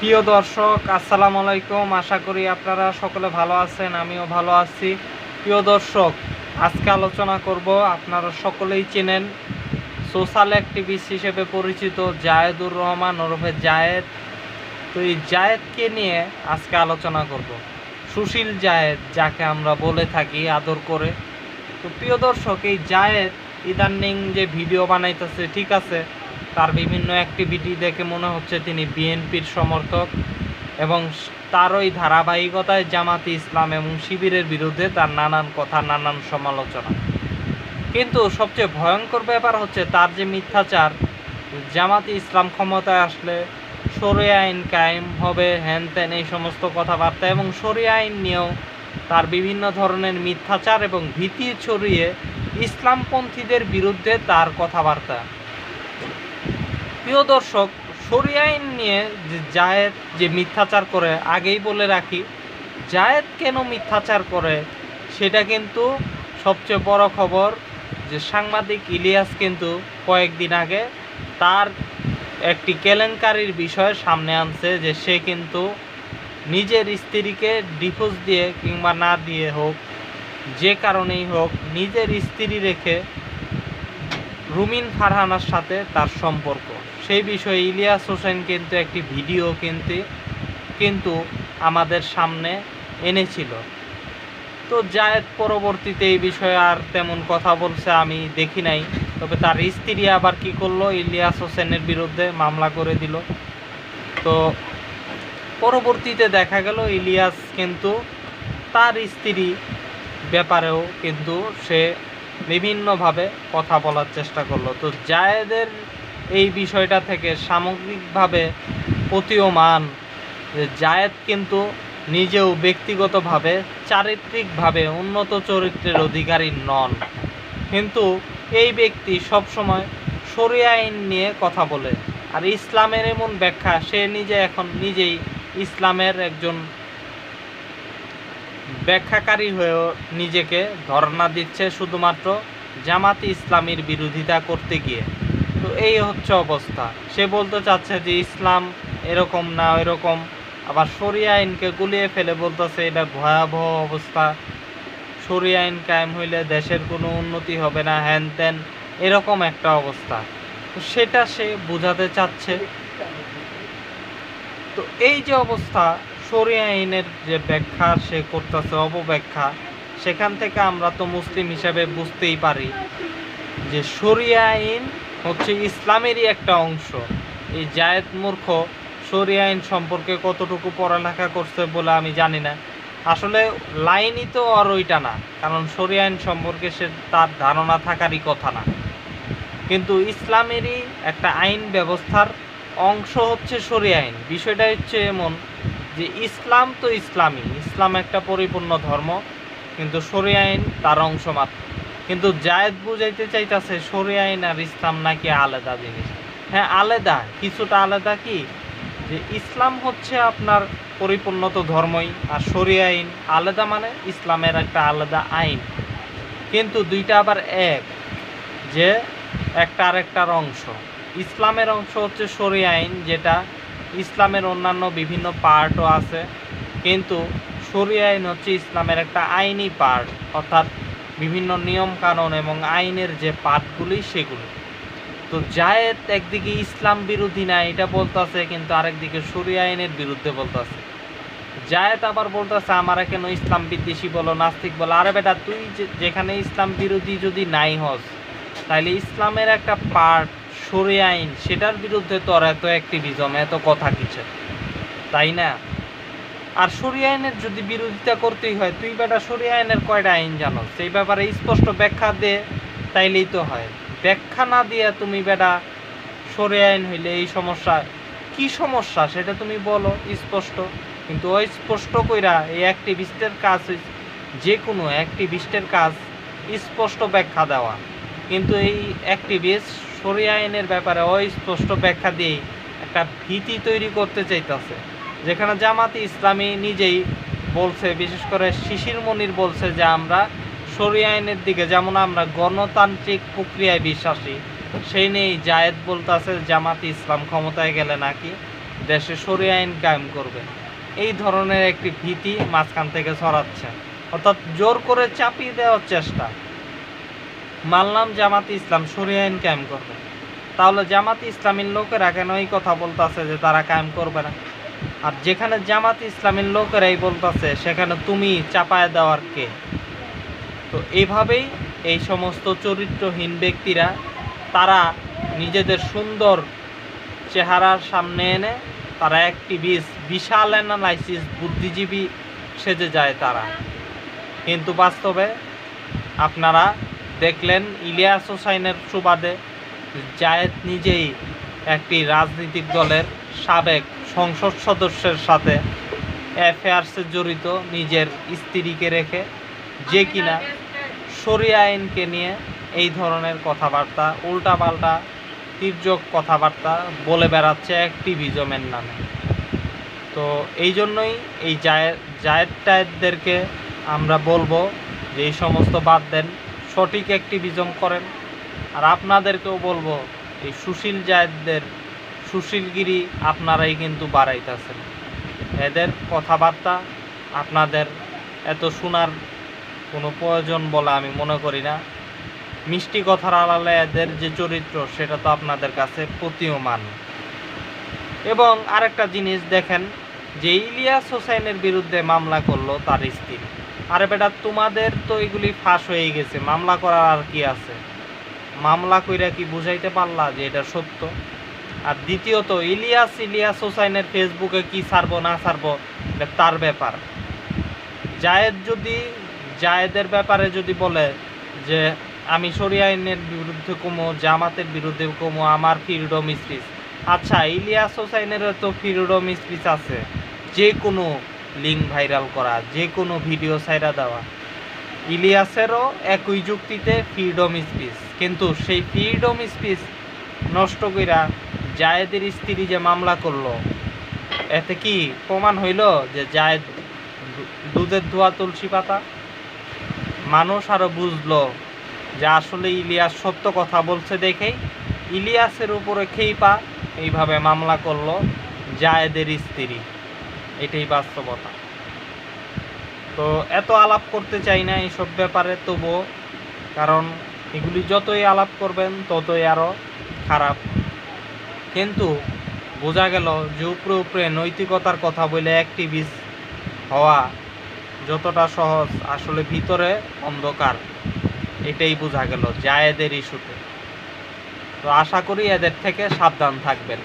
প্রিয় দর্শক, আসসালামু আলাইকুম। আশা করি আপনারা সকলে ভালো আছেন, আমিও ভালো আছি। প্রিয় দর্শক, আজকে আলোচনা করব, আপনারা সকলেই চেনেন সোশ্যাল অ্যাক্টিভিস্ট হিসেবে পরিচিত জায়েদুর রহমান ওরফে জায়েদ। তো এই জায়েদকে নিয়ে আজকে আলোচনা করব। সুশীল জায়েদ, যাকে আমরা বলে থাকি, আদর করে। তো প্রিয় দর্শক, এই জায়েদ ইদানিং যে ভিডিও বানাইতেছে, ঠিক আছে তার বিভিন্ন অ্যাক্টিভিটি দেখে মনে হচ্ছে তিনি বিএনপির সমর্থক এবং স- তার ওই ধারাবাহিকতায় জামাতি ইসলাম এবং শিবিরের বিরুদ্ধে তার নানান কথা, নানান সমালোচনা। কিন্তু সবচেয়ে ভয়ঙ্কর ব্যাপার হচ্ছে তার যে মিথ্যাচার, জামাতি ইসলাম ক্ষমতায় আসলে সরিয়া আইন কায়েম হবে হ্যান ত্যান এই সমস্ত কথাবার্তা এবং সরিয়া আইন নিয়েও তার বিভিন্ন ধরনের মিথ্যাচার এবং ভীতি ছড়িয়ে ইসলামপন্থীদের বিরুদ্ধে তার কথাবার্তা। প্রিয় দর্শক, সরিয়া আইন নিয়ে যে জায়েদ যে মিথ্যাচার করে, আগেই বলে রাখি, জায়েদ কেন মিথ্যাচার করে, সেটা কিন্তু সবচেয়ে বড় খবর যে সাংবাদিক ইলিয়াস কিন্তু কয়েকদিন আগে তার একটি কেলেঙ্কারির বিষয় সামনে আনছে যে সে কিন্তু নিজের স্ত্রীকে ডিভোর্স দিয়ে কিংবা না দিয়ে হোক, যে কারণেই হোক, নিজের স্ত্রী রেখে রুমিন ফারহানার সাথে তার সম্পর্ক। সেই বিষয়ে ইলিয়াস হোসেন কিন্তু একটি ভিডিও কিন্তু কিন্তু আমাদের সামনে এনেছিল। তো জায়েদ পরবর্তীতে এই বিষয়ে আর তেমন কথা বলছে আমি দেখি নাই। তবে তার স্ত্রী আবার কি করল? ইলিয়াস হোসেনের বিরুদ্ধে মামলা করে দিল। তো পরবর্তীতে দেখা গেল ইলিয়াস কিন্তু তার স্ত্রী ব্যাপারেও কিন্তু সে বিভিন্নভাবে কথা বলার চেষ্টা করল। তো জায়েদের এই বিষয়টা থেকে সামগ্রিকভাবে প্রতীয়মান যে জায়েদ কিন্তু নিজেও ব্যক্তিগতভাবে, চারিত্রিকভাবে উন্নত চরিত্রের অধিকারী নন। কিন্তু এই ব্যক্তি সবসময় শরিয়া আইন নিয়ে কথা বলে। আর ইসলামের এমন ব্যাখ্যা, সে নিজে এখন নিজেই ইসলামের একজন ব্যাখ্যাকারী হয়েও নিজেকে ধর্ণা দিচ্ছে শুধুমাত্র জামাতি ইসলামীর বিরোধিতা করতে গিয়ে। তো এই হচ্ছে অবস্থা। সে বলতে চাচ্ছে যে, ইসলাম এরকম না এরকম আবার শরিয়া আইনকে গুলিয়ে ফেলে বলতেছে, এটা ভয়াবহ অবস্থা। শরিয়া আইন কায়েম হইলে দেশের কোনো উন্নতি হবে না হ্যান ত্যান এরকম একটা অবস্থা। তো সেটা সে বোঝাতে চাচ্ছে। তো এই যে অবস্থা শরিয়া আইনের যে ব্যাখ্যা সে করতেছে অপব্যাখ্যা সেখান থেকে আমরা তো মুসলিম হিসাবে বুঝতেই পারি যে শরিয়া আইন হচ্ছে ইসলামেরই একটা অংশ। এই জায়েদ মূর্খ শরিয়া আইন সম্পর্কে কতটুকু পড়ালেখা করছে বলে আমি জানি না। আসলে লাইনই তো আর ওইটা না, কারণ শরিয়া আইন সম্পর্কে সে তার ধারণা থাকারই কথা না। কিন্তু ইসলামেরই একটা আইন ব্যবস্থার অংশ হচ্ছে শরিয়া আইন। বিষয়টা হচ্ছে এমন যে ইসলাম তো ইসলামই, ইসলাম একটা পরিপূর্ণ ধর্ম, কিন্তু শরিয়া আইন তার অংশ মাত্র। কিন্তু জায়েদ বুঝাইতে চাইতেছে শরিয়া আইন আর ইসলাম নাকি আলাদা জিনিস। হ্যাঁ আলাদা, কিছুটা আলাদা কি? যে ইসলাম হচ্ছে আপনার পরিপূর্ণ তো ধর্মই, আর শরিয়া আইন আলাদা মানে ইসলামের একটা আলাদা আইন। কিন্তু দুইটা আবার এক, যে একটা আরেকটার অংশ। ইসলামের অংশ হচ্ছে শরিয়া আইন, যেটা ইসলামের অন্যান্য বিভিন্ন পার্টও আছে। কিন্তু শরিয়া আইন হচ্ছে ইসলামের একটা আইনি পার্ট, অর্থাৎ বিভিন্ন নিয়ম কানুন এবং আইনের যে পার্টগুলি সেগুলি। তো জায়েদ একদিকে ইসলাম বিরোধী না, এটা বলতেছে, কিন্তু আরেকদিকে শরিয়া আইনের বিরুদ্ধে বলতেছে। জায়েদ আবার বলতেছে, আমারা কেন ইসলাম বিদ্বেষী বলো, নাস্তিক বলো? আরে বেটা, তুই যেখানে ইসলাম বিরোধী যদি নাই হস তাহলে ইসলামের একটা পার্ট শরিয়া আইন, সেটার বিরুদ্ধে তোর এত অ্যাক্টিভিজম এত কথা কিছু। তাই না? আর সরি আইনের যদি বিরোধিতা করতেই হয়, তুই বেটা সরি আইনের কয়টা আইন জানো? সেই ব্যাপারে স্পষ্ট ব্যাখ্যা দে, তাইলেই তো হয়। ব্যাখ্যা না দিয়ে তুমি বেটা সরে আইন হইলে এই সমস্যা, কি সমস্যা? সেটা তুমি বলো, স্পষ্ট। কিন্তু ওই স্পষ্ট কইরা এই অ্যাক্টিভিস্টের কাজ যে কোনো অ্যাক্টিভিস্টের কাজ স্পষ্ট ব্যাখ্যা দেওয়া। কিন্তু এই অ্যাক্টিভিস্ট শরিয়া আইনের ব্যাপারে অস্পষ্ট ব্যাখ্যা দিয়ে একটা ভীতি তৈরি করতে চাইতেছে। যেখানে জামাতি ইসলামী নিজেই বলছে, বিশেষ করে শিশির মনির বলছে যে, আমরা শরিয়া আইনের দিকে যেমন আমরা গণতান্ত্রিক প্রক্রিয়ায় বিশ্বাসী, সেই নিয়েই জায়েদ বলতেছে জামাতি ইসলাম ক্ষমতায় গেলে নাকি দেশে সরিয়ে আইন কায়েম করবে। এই ধরনের একটি ভীতি মাঝখান থেকে ছড়াচ্ছে। অর্থাৎ জোর করে চাপিয়ে দেওয়ার চেষ্টা। মানলাম জামাত ইসলাম সরিয়ে আইন কায়েম করবে। তাহলে জামাত ইসলামীর লোকেরা কেন এই কথা বলতেছে যে তারা কায়েম করবে না? আর যেখানে জামাত ইসলামীর লোকেরাই বলতেছে, সেখানে তুমি চাপায় দেওয়ার কে? তো এইভাবেই এই সমস্ত চরিত্রহীন ব্যক্তিরা, তারা নিজেদের সুন্দর চেহারার সামনে এনে তারা একটি বিষ বিশাল অ্যানালাইসিস বুদ্ধিজীবী সেজে যায় তারা। কিন্তু বাস্তবে আপনারা দেখলেন ইলিয়াস হোসাইনের সুবাদে জায়েদ নিজেই একটি রাজনৈতিক দলের সাবেক সংসদ সদস্যের সাথে অ্যাফেয়ার্সে জড়িত নিজের স্ত্রীকে রেখে, যে কিনা শরিয়া আইনকে নিয়ে এই ধরনের কথাবার্তা, উল্টাপাল্টা, তির্যক কথাবার্তা বলে বেড়াচ্ছে অ্যাক্টিভিজমের নামে। তো এই জন্যই এই জায়েদ জায়েদ টায়েদদেরকে আমরা বলব যে এই সমস্ত বাদ দেন। সঠিক অ্যাক্টিভিজম করেন। আর আপনাদেরকেও বলব, এই সুশীল জায়েদদের সুশীলগিরি আপনারাই কিন্তু বাড়াইতেছেন। এদের কথাবার্তা, আপনাদের এত শোনার কোনো প্রয়োজন বলে আমি মনে করি না। মিষ্টি কথার আড়ালে এদের যে চরিত্র, সেটা তো আপনাদের কাছে প্রতীয়মান। এবং আরেকটা জিনিস দেখেন, যে ইলিয়াস হোসেনের বিরুদ্ধে মামলা করল তার স্ত্রী। আরে বেটা, তোমাদের তো এগুলি ফাঁস হয়ে গেছে, মামলা করার আর কি আছে? মামলা কইরা কি বুঝাইতে পারলা যে এটা সত্য? আর দ্বিতীয়ত, ইলিয়াস ইলিয়াস হোসাইনের ফেসবুকে কি ছাড়বো, না ছাড়বো তার ব্যাপার। জায়েদ যদি, জায়েদের ব্যাপারে যদি বলে যে, আমি সরিয়া আইনের বিরুদ্ধে কমো, জামাতের বিরুদ্ধে কমো, আমার ফ্রিডম স্পিচ আচ্ছা ইলিয়াস হোসাইনেরও তো ফ্রিডম স্পিচ আছে, যে কোনো লিঙ্ক ভাইরাল করা যে কোনো ভিডিও ছাইরা দেওয়া। ইলিয়াসেরও একই যুক্তিতে ফ্রিডম স্পিচ কিন্তু সেই ফ্রিডম স্পিচ নষ্ট কইরা জায়েদের স্ত্রী যে মামলা করল, এতে কি প্রমাণ হইল যে জায়েদ দুধের ধোয়া তুলসী পাতা? মানুষ আরও বুঝলো যে আসলে ইলিয়াস সত্য কথা বলছে দেখেই ইলিয়াসের উপরে খেইপা এইভাবে মামলা করল জায়েদের স্ত্রী। এটাই বাস্তবতা। তো এত আলাপ করতে চাই না এইসব ব্যাপারে, তবুও কারণ এগুলি যতই আলাপ করবেন, ততই আরও খারাপ। কিন্তু বোঝা গেল যে উপরে উপরে নৈতিকতার কথা বলে অ্যাক্টিভিস্ট হওয়া যতটা সহজ, আসলে ভিতরে অন্ধকার, এটাই বোঝা গেল জায়েদের ইস্যুতে তো আশা করি এদের থেকে সাবধান থাকবেন।